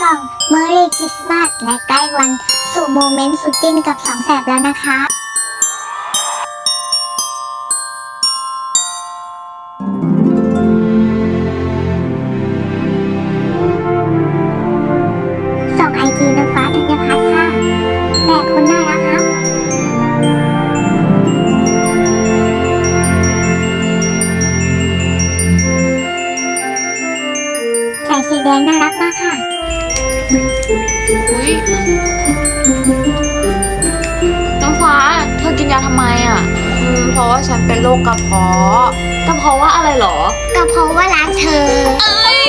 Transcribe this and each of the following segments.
สองเมอร์รี่คริสต์มาสและใกล้วันสู่โมเมนต์สุดจิ้นกับสองแสบแล้วนะคะส่งไอจีน้ำฟ้าธัญพัฒน์ค่ะแต่คุณน่ารักครับใส่สีแดงน่ารักมากค่ะ อุ้ยน้ำฟ้า เธอกินยาทำไมอะ อืมเพราะว่าฉันเป็นโรคกระเพาะกระเพาะว่าอะไรหรอ ก็เพราะว่ารักเธอ เอ้ย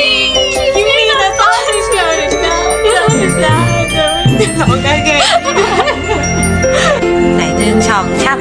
ยี่นี่นะต้องเชื่อเชื่อเชื่อเชื่อเชื่อร้องได้ไไหนหนึ่งสองชับ